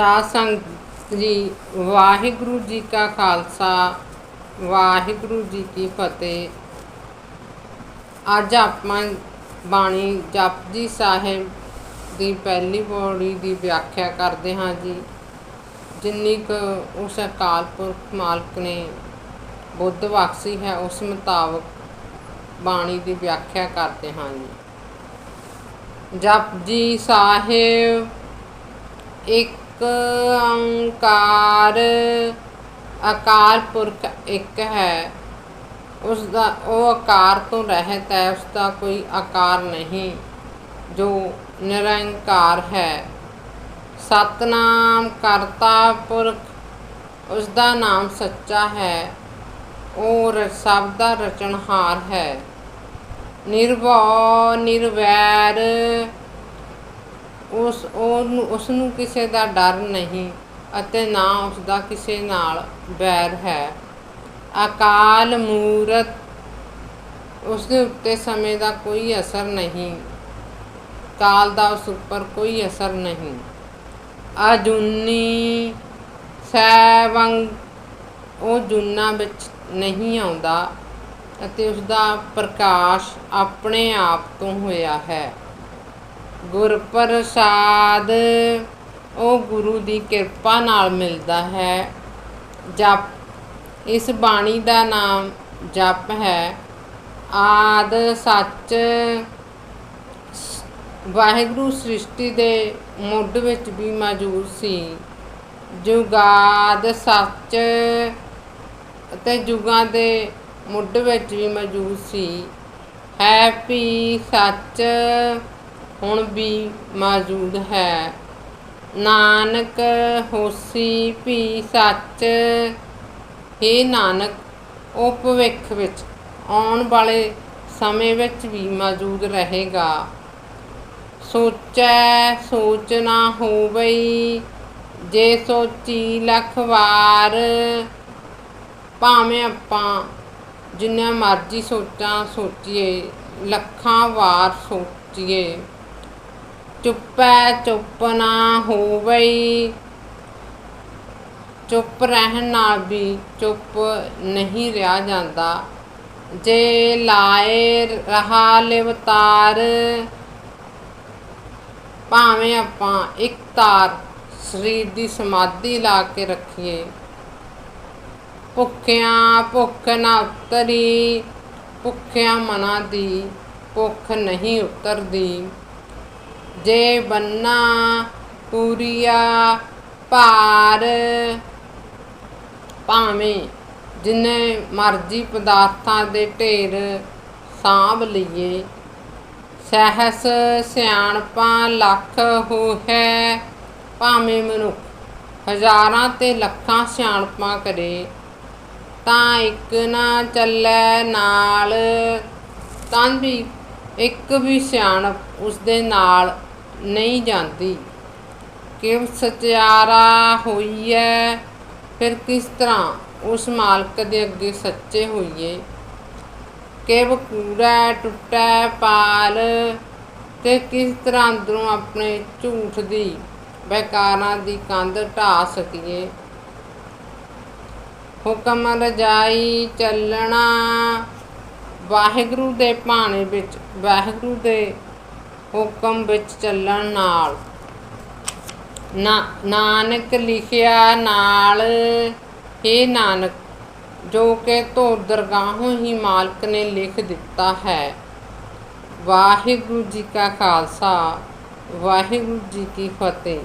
ਸਾਧ ਸੰਗਤ ਜੀ, ਵਾਹਿਗੁਰੂ ਜੀ ਕਾ ਖਾਲਸਾ, ਵਾਹਿਗੁਰੂ ਜੀ ਕੀ ਫਤਿਹ। ਅੱਜ ਆਪਾਂ ਬਾਣੀ ਜਪਜੀ ਸਾਹਿਬ ਦੀ ਪਹਿਲੀ ਪੌੜੀ ਦੀ ਵਿਆਖਿਆ ਕਰਦੇ ਹਾਂ ਜੀ। ਜਿੰਨੀ ਕੁ ਉਸ ਅਕਾਲ ਪੁਰਖ ਮਾਲਕ ਨੇ ਬੁੱਧ ਬਖਸ਼ੀ ਹੈ, ਉਸ ਮੁਤਾਬਕ ਬਾਣੀ ਦੀ ਵਿਆਖਿਆ ਕਰਦੇ ਹਾਂ ਜੀ। ਜਪਜੀ ਸਾਹਿਬ ਇੱਕ ਅੰਕਾਰ ਅਕਾਲ ਪੁਰਖ ਇੱਕ ਹੈ। ਉਸ ਦਾ ਉਹ ਆਕਾਰ ਤੋਂ ਰਹਿਤ ਹੈ ਉਸ ਦਾ ਕੋਈ ਆਕਾਰ ਨਹੀਂ, ਜੋ ਨਿਰੰਕਾਰ ਹੈ। ਸਤਨਾਮ ਕਰਤਾ ਪੁਰਖ ਉਸ ਦਾ ਨਾਮ ਸੱਚਾ ਹੈ ਉਹ ਸਭ ਦਾ ਰਚਨਹਾਰ ਹੈ। ਨਿਰਭਉ, ਨਿਰਵੈਰ ਉਸ, ਉਹਨੂੰ ਉਸ ਨੂੰ ਕਿਸੇ ਦਾ ਡਰ ਨਹੀਂ ਅਤੇ ਨਾ ਉਸ ਦਾ ਕਿਸੇ ਨਾਲ ਬੈਰ ਹੈ। ਅਕਾਲ ਮੂਰਤ ਉਸ ਦੇ ਉੱਤੇ ਸਮੇਂ ਦਾ ਕੋਈ ਅਸਰ ਨਹੀਂ। ਕਾਲ ਦਾ ਉਸ ਉੱਪਰ ਕੋਈ ਅਸਰ ਨਹੀਂ। ਅਜੂਨੀ ਸੈਵੰਗ ਉਹ ਜੁਨਾ ਵਿੱਚ ਨਹੀਂ ਆਉਂਦਾ ਅਤੇ ਉਸ ਦਾ ਪ੍ਰਕਾਸ਼ ਆਪਣੇ ਆਪ ਤੋਂ ਹੋਇਆ ਹੈ। ਗੁਰ ਪ੍ਰਸਾਦ ਉਹ ਗੁਰੂ ਦੀ ਕਿਰਪਾ ਨਾਲ ਮਿਲਦਾ ਹੈ। ਜਪ। ਇਸ ਬਾਣੀ ਦਾ ਨਾਮ ਜਪ ਹੈ। ਆਦ ਸੱਚ ਵਾਹਿਗੁਰੂ ਸ੍ਰਿਸ਼ਟੀ ਦੇ ਮੁੱਢ ਵਿੱਚ ਵੀ ਮੌਜੂਦ ਸੀ। ਜੁਗਾਦ ਸੱਚ ਅਤੇ ਜੁਗਾਂ ਦੇ ਮੁੱਢ ਵਿੱਚ ਵੀ ਮੌਜੂਦ ਸੀ। ਹੈ ਵੀ ਸੱਚ ਹੁਣ ਵੀ ਮੌਜੂਦ ਹੈ। ਨਾਨਕ ਹੋਸੀ ਭੀ ਸੱਚ। हे ਨਾਨਕ, ਉਹ ਭਵਿੱਖ ਵਿੱਚ ਆਉਣ ਵਾਲੇ ਸਮੇਂ ਵਿੱਚ ਵੀ ਮੌਜੂਦ ਰਹੇਗਾ। ਸੋਚੈ ਸੋਚ ਨਾ ਹੋਵਈ, ਜੇ ਸੋਚੀ ਲੱਖ ਵਾਰ। ਭਾਵੇਂ ਆਪਾਂ ਜਿੰਨਾ ਮਰਜ਼ੀ ਸੋਚਾਂ ਸੋਚੀਏ, ਲੱਖਾਂ ਵਾਰ ਸੋਚੀਏ। ਚੁੱਪੈ ਚੁੱਪ ਨਾ ਹੋਵਈ। ਚੁੱਪ ਰਹਿਣ ਨਾਲ ਵੀ ਚੁੱਪ ਨਹੀਂ ਰਿਹਾ ਜਾਂਦਾ। ਜੇ ਲਾਏ ਰਹਾ ਲਿਵਤਾਰ ਭਾਵੇਂ ਆਪਾਂ ਇੱਕ ਤਾਰ ਸਰੀਰ ਦੀ ਸਮਾਧੀ ਲਾ ਕੇ ਰੱਖੀਏ। ਭੁੱਖਿਆਂ ਭੁੱਖ ਨਾ ਉਤਰੀ, ਭੁੱਖਿਆਂ ਮਨਾਂ ਦੀ ਭੁੱਖ ਨਹੀਂ ਉਤਰਦੀ। ਜੇ ਬੰਨਾ ਪੂਰੀਆ ਭਾਰ, ਭਾਵੇਂ ਜਿੰਨੇ ਮਰਜ਼ੀ ਪਦਾਰਥਾਂ ਦੇ ਢੇਰ ਸਾਂਭ ਲਈਏ, ਸਹਿਸ ਸਿਆਣਪਾਂ ਲੱਖ ਹੋ ਹੈ ਭਾਵੇਂ ਮਨੁੱਖ ਹਜ਼ਾਰਾਂ ਤੇ ਲੱਖਾਂ ਸਿਆਣਪਾਂ ਕਰੇ, ਤਾਂ ਇੱਕ ਨਾ ਚੱਲੇ ਨਾਲ, ਤਾਂ ਵੀ ਇੱਕ ਵੀ ਸਿਆਣਪ ਉਸ ਦੇ ਨਾਲ ਨਹੀਂ ਜਾਂਦੀ। ਕਿ ਸਚਿਆਰਾ ਹੋਈਐ, ਫਿਰ ਕਿਸ ਤਰ੍ਹਾਂ ਉਸ ਮਾਲਕ ਦੇ ਅੱਗੇ ਸੱਚੇ ਹੋਈਏ? ਕਿਵ ਕੂੜਾ ਟੁੱਟੈ ਪਾਲ, ਤੇ ਕਿਸ ਤਰ੍ਹਾਂ ਅੰਦਰੋਂ ਆਪਣੇ ਝੂਠ ਦੀ ਬੇਕਾਰਾਂ ਦੀ ਕੰਧ ਢਾ ਸਕੀਏ? ਹੁਕਮ ਰਜਾਈ ਚੱਲਣਾ ਵਾਹਿਗੁਰੂ ਦੇ ਭਾਣੇ ਵਿੱਚ, ਵਾਹਿਗੁਰੂ ਦੇ ਹੁਕਮ ਵਿੱਚ ਚੱਲਣ ਨਾਲ। ਨਾ, ਨਾਨਕ ਲਿਖਿਆ ਨਾਲ ਇਹ ਨਾਨਕ, ਜੋ ਕਿ ਧੋ ਦਰਗਾਹੋਂ ਹੀ ਮਾਲਕ ਨੇ ਲਿਖ ਦਿੱਤਾ ਹੈ। ਵਾਹਿਗੁਰੂ ਜੀ ਕਾ ਖਾਲਸਾ, ਵਾਹਿਗੁਰੂ ਜੀ ਕੀ ਫਤਿਹ।